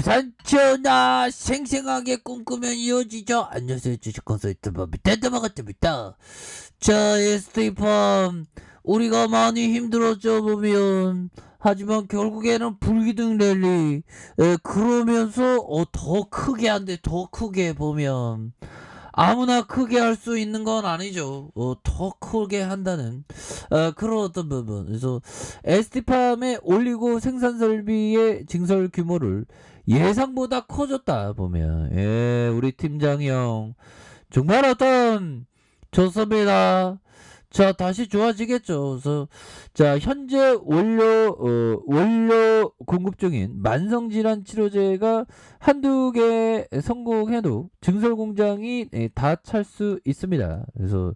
주산천하 생생하게 꿈꾸면 이어지죠. 안녕하세요. 주식 법이 대담아가입니다 자, ST팜 우리가 많이 힘들었죠 보면 하지만 결국에는 불기둥 랠리 에, 그러면서 어, 더 크게 한대 더 크게 보면 아무나 크게 할 수 있는 건 아니죠. 어, 더 크게 한다는 어, 그런 어떤 부분. 그래서 ST팜의 올리고 생산 설비의 증설 규모를 예상보다 커졌다 보면 예, 우리 팀장이 형 정말 어떤 좋습니다. 자 다시 좋아지겠죠. 그래서 자 현재 원료 어, 원료 공급 중인 만성 질환 치료제가 한두 개 성공해도 증설 공장이 예, 다찰 수 있습니다. 그래서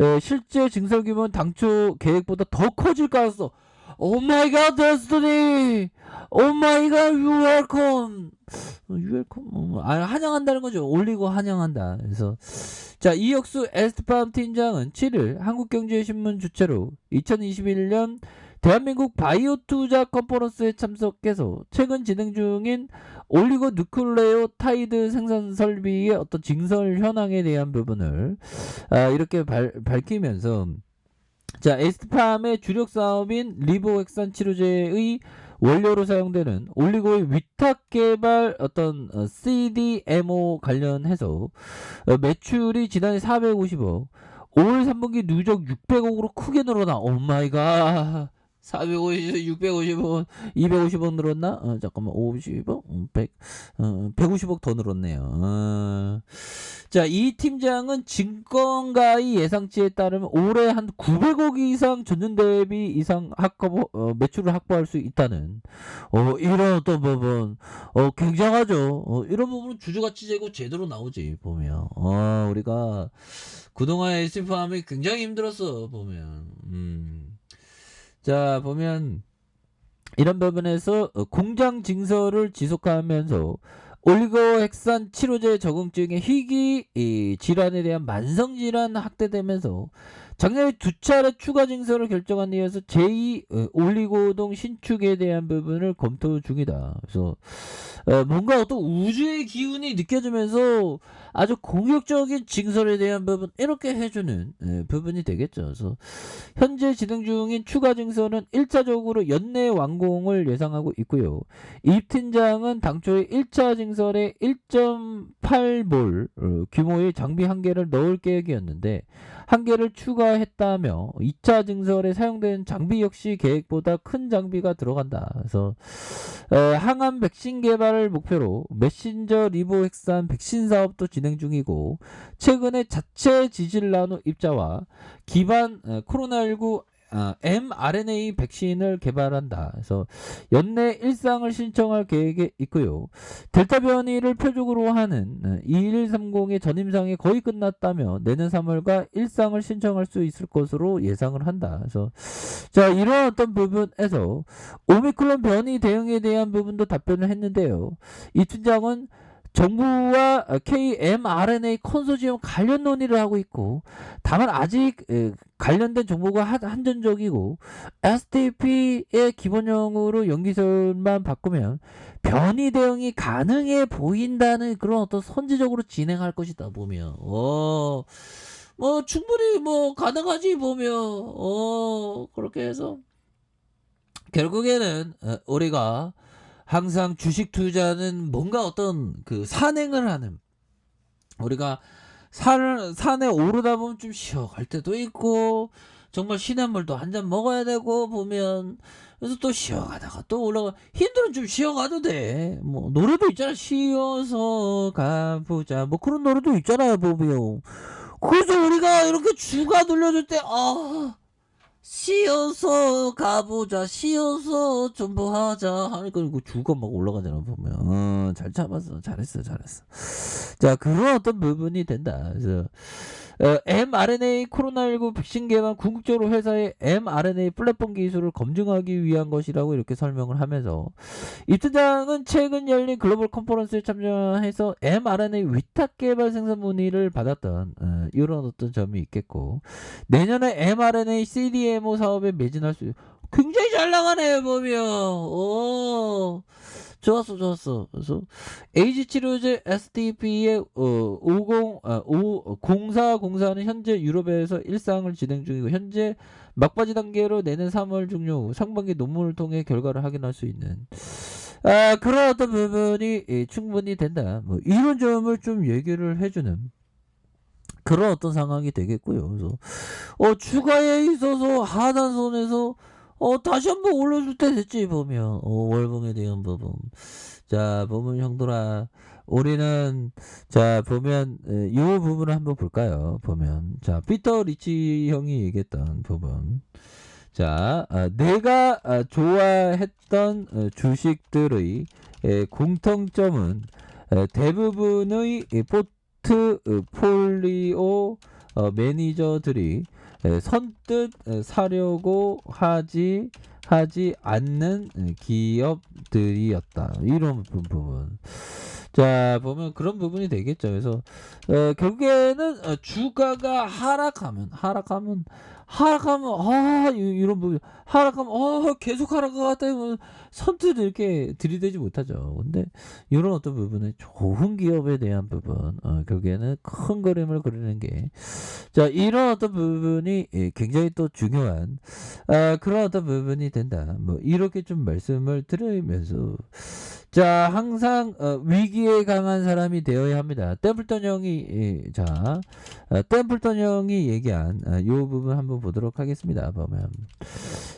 에, 실제 증설 규모는 당초 계획보다 더 커질 가능성. 오 마이 갓 데스티니. 오 마이 갓 유웰컴. 유웰컴 아 환영한다는 거죠. 올리고 환영한다. 그래서 자, 이혁수 에스트팜 팀장은 7일 한국경제신문 주최로 2021년 대한민국 바이오 투자 컨퍼런스에 참석해서 최근 진행 중인 올리고 누클레오 타이드 생산 설비의 어떤 증설 현황에 대한 부분을 아, 이렇게 발, 밝히면서 자, 에스트팜의 주력 사업인 리보액산 치료제의 원료로 사용되는 올리고의 위탁 개발 어떤 어, CDMO 관련해서 어, 매출이 지난해 450억, 5월 3분기 누적 600억으로 크게 늘어나. 오 마이 갓. 450, 650원, 250원 늘었나? 어, 잠깐만, 50억? 100, 어, 150억 더 늘었네요. 어. 자, 이 팀장은 증권가의 예상치에 따르면 올해 한 900억 이상 전년 대비 이상 확보, 어, 매출을 확보할 수 있다는, 어, 이런 어떤 부분, 어, 굉장하죠. 어, 이런 부분은 주주가치 제고 제대로 나오지, 보면. 어, 우리가 그동안 SF함이 굉장히 힘들었어, 보면. 음. 자, 보면 이런 부분에서 어, 공장 증설을 지속하면서 올리고핵산 치료제 적응증의 희귀 이, 질환에 대한 만성 질환 확대되면서 작년에 두 차례 추가 증설을 결정한 데 이어서 제2 어, 올리고동 신축에 대한 부분을 검토 중이다. 그래서 어, 뭔가 어떤 우주의 기운이 느껴지면서 아주 공격적인 증설에 대한 부분 이렇게 해주는 예, 부분이 되겠죠. 그래서 현재 진행 중인 추가 증설은 1차적으로 연내 완공을 예상하고 있고요. 이 팀장은 당초에 1차 증설에 1.8몰 어, 규모의 장비 한 개를 넣을 계획이었는데 한 개를 추가했다며 2차 증설에 사용된 장비 역시 계획보다 큰 장비가 들어간다. 그래서 에, 항암 백신 개발을 목표로 메신저 리보 핵산 백신 사업도 진행 중이고 최근에 자체 지질 나누 입자와 기반 에, 코로나19 아, mRNA 백신을 개발한다. 그래서 연내 일상을 신청할 계획에 있고요. 델타 변이를 표적으로 하는 2130의 전임상이 거의 끝났다며 내년 3월과 일상을 신청할 수 있을 것으로 예상을 한다. 그래서 자 이런 어떤 부분에서 오미크론 변이 대응에 대한 부분도 답변을 했는데요. 이 팀장은 정부와 KMRNA 컨소지엄 관련 논의를 하고 있고 다만 아직 관련된 정보가 한전적이고 STP의 기본형으로 연기설만 바꾸면 변이 대응이 가능해 보인다는 그런 어떤 선제적으로 진행할 것이다 보면 어, 뭐 충분히 뭐 가능하지 보면 어 그렇게 해서 결국에는 어, 우리가 항상 주식 투자는 뭔가 어떤 그 산행을 하는. 우리가 산 산에 오르다 보면 좀 쉬어갈 때도 있고 정말 시냇물도 한 잔 먹어야 되고 보면 그래서 또 쉬어가다가 또 올라가. 힘들면 좀 쉬어가도 돼. 뭐 노래도 있잖아. 쉬어서 가보자. 뭐 그런 노래도 있잖아요 보면. 그래서 우리가 이렇게 주가 돌려줄 때아 쉬어서 가보자 쉬어서 전부하자. 하니까 이거 주가 막 올라가잖아 보면. 어, 잘 잡았어. 잘했어 잘했어. 자 그런 어떤 부분이 된다. 그래서 어, mRNA 코로나19 백신 개발 궁극적으로 회사의 mRNA 플랫폼 기술을 검증하기 위한 것이라고 이렇게 설명을 하면서 이 팀장은 최근 열린 글로벌 컨퍼런스에 참여해서 mRNA 위탁 개발 생산 문의를 받았던 어, 이런 어떤 점이 있겠고 내년에 mRNA CDMO 사업에 매진할 수 굉장히 잘 나가네 보면 오 좋았어 좋았어. 그래서 에이지 치료제 STP의 어, 50 아, 5 04 04는 현재 유럽에서 일상을 진행 중이고 현재 막바지 단계로 내년 3월 중요 후 상반기 논문을 통해 결과를 확인할 수 있는 아 그런 어떤 부분이 예, 충분히 된다. 뭐 이런 점을 좀 얘기를 해주는 그런 어떤 상황이 되겠고요. 그래서 어 추가에 있어서 하단선에서 어 다시 한번 올려줄 때 됐지 보면 어 월봉에 대한 부분. 자 보면 형들아. 우리는 자 보면 에, 이 부분을 한번 볼까요? 보면. 자 피터 리치 형이 얘기했던 부분. 자 아, 내가 아, 좋아했던 어, 주식들의 에, 공통점은 에, 대부분의 이 포트폴리오 어, 매니저들이 에, 선뜻 에, 사려고 하지 하지 않는 에, 기업들이었다. 이런 부- 부분. 자 보면 그런 부분이 되겠죠. 그래서 어, 결국에는 어, 주가가 하락하면 하락하면 하락하면 아 이- 이런 부분. 하락하면 어 계속 하락하다. 이러면 선뜻 이렇게 들이대지 못하죠. 근데 이런 어떤 부분에 좋은 기업에 대한 부분. 어, 결국에는 큰 그림을 그리는 게. 자 이런 어떤 부분이 예, 굉장히 또 중요한 아, 그런 어떤 부분이 된다. 뭐 이렇게 좀 말씀을 드리면서 자 항상 어, 위기에 강한 사람이 되어야 합니다. 템플턴 형이 예, 자 어, 템플턴 형이 얘기한 아, 요 부분 한번 보도록 하겠습니다. 보면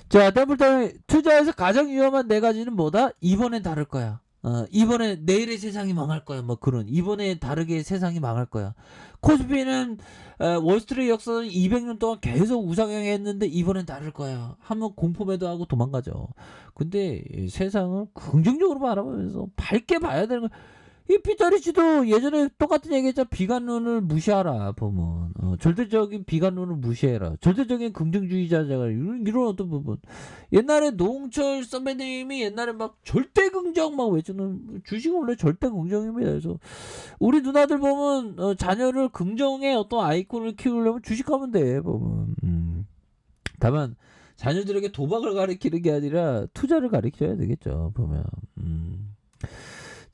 자 템플턴 투자에서 가장 위험한 네 가지는 뭐다? 이번엔 다를 거야 어, 이번에 내일의 세상이 망할 거야. 뭐 그런 이번에 다르게 세상이 망할 거야. 코스피는 어, 월스트리트 역사는 200년 동안 계속 우상향했는데 이번엔 다를 거야. 하면 공포 매도 하고 도망가죠. 근데 이 세상을 긍정적으로 바라보면서 밝게 봐야 되는 거. 이 피터리치도 예전에 똑같은 얘기했잖아. 비관론을 무시하라 보면 어, 절대적인 비관론을 무시해라. 절대적인 긍정주의자자가 이런, 이런 어떤 부분. 옛날에 노홍철 선배님이 옛날에 막 절대 긍정 막 외치는 주식은 원래 절대 긍정입니다. 그래서 우리 누나들 보면 어, 자녀를 긍정의 어떤 아이콘을 키우려면 주식하면 돼 보면. 음. 다만 자녀들에게 도박을 가르치는 게 아니라 투자를 가르쳐야 되겠죠 보면. 음.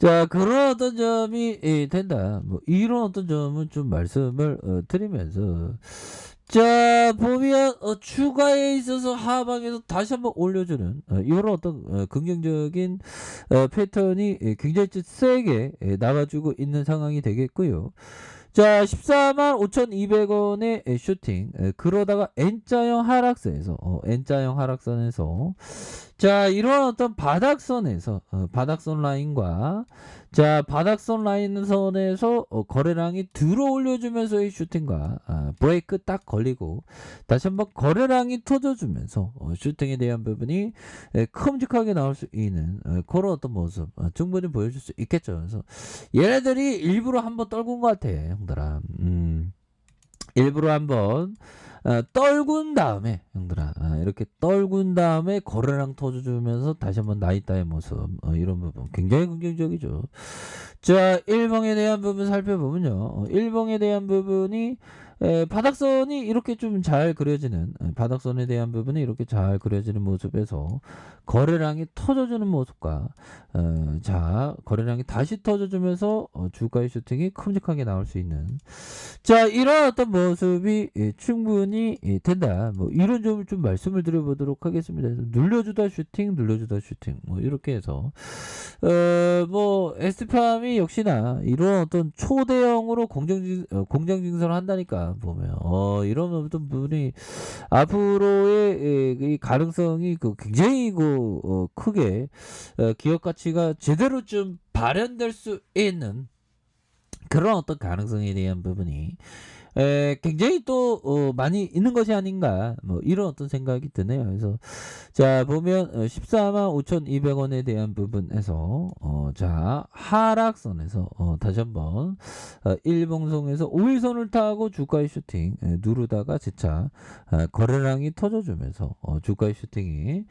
자 그런 어떤 점이 예, 된다. 뭐 이런 어떤 점은 좀 말씀을 어, 드리면서 자 보면 어, 추가에 있어서 하방에서 다시 한번 올려주는 어, 이런 어떤 어, 긍정적인 어, 패턴이 예, 굉장히 좀 세게 예, 나가지고 있는 상황이 되겠고요. 자 14만 5,200원의 예, 슈팅. 예, 그러다가 N자형 하락선에서 어, N자형 하락선에서. 자 이런 어떤 바닥선에서 어, 바닥선 라인과 자 바닥선 라인 선에서 어, 거래량이 들어 올려주면서의 슈팅과 아, 브레이크 딱 걸리고 다시 한번 거래량이 터져주면서 어, 슈팅에 대한 부분이 에, 큼직하게 나올 수 있는 어, 그런 어떤 모습 어, 충분히 보여줄 수 있겠죠. 그래서 얘네들이 일부러 한번 떨군 것 같아 형들아. 음. 일부러 한번 어, 떨군 다음에 형들아 아, 이렇게 떨군 다음에 거래량 터져주면서 다시 한번 나이따의 모습 어, 이런 부분 굉장히 긍정적이죠. 자 1봉에 대한 부분 살펴보면요. 어, 1봉에 대한 부분이 에, 바닥선이 이렇게 좀 잘 그려지는 에, 바닥선에 대한 부분이 이렇게 잘 그려지는 모습에서 거래량이 터져주는 모습과 어, 자 거래량이 다시 터져주면서 어, 주가의 슈팅이 큼직하게 나올 수 있는. 자 이런 어떤 모습이 예, 충분히 예, 된다. 뭐 이런 점을 좀 말씀을 드려보도록 하겠습니다. 눌려주다 슈팅 눌려주다 슈팅. 뭐 이렇게 해서. 어 뭐 에스팜이 역시나 이런 어떤 초대형으로 공정 어, 공장 증설을 한다니까 보면. 어 이런 어떤 부분이 앞으로의 예, 이 가능성이 그 굉장히 그 어, 크게 어, 기업 가치가 제대로 좀 발현될 수 있는 그런 어떤 가능성에 대한 부분이 에, 굉장히 또 어, 많이 있는 것이 아닌가 뭐 이런 어떤 생각이 드네요. 그래서 자 보면 어, 14만 5,200원에 대한 부분에서 어, 자 하락선에서 어, 다시 한번 어, 일봉송에서 5일선을 타고 주가의 슈팅 에, 누르다가 재차 어, 거래량이 터져주면서 어, 주가의 슈팅이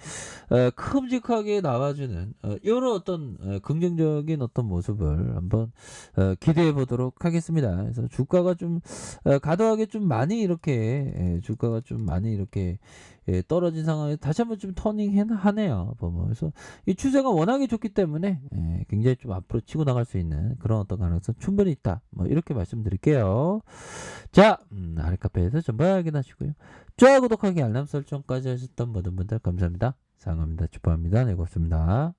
어, 큼직하게 나와주는 어, 이런 어떤 어, 긍정적인 어떤 모습을 한번 어, 기대해 보도록 하겠습니다. 그래서 주가가 좀 어, 과도하게 좀 많이 이렇게 예, 주가가 좀 많이 이렇게 예, 떨어진 상황에서 다시 한번 좀 터닝하네요. 보면 그래서 이 추세가 워낙에 좋기 때문에 예, 굉장히 좀 앞으로 치고 나갈 수 있는 그런 어떤 가능성 충분히 있다. 뭐 이렇게 말씀드릴게요. 자, 음, 아래카페에서 전부 확인하시고요. 좋아요, 구독하기, 알람 설정까지 하셨던 모든 분들 감사합니다. 사랑합니다. 축복합니다. 네, 고맙습니다.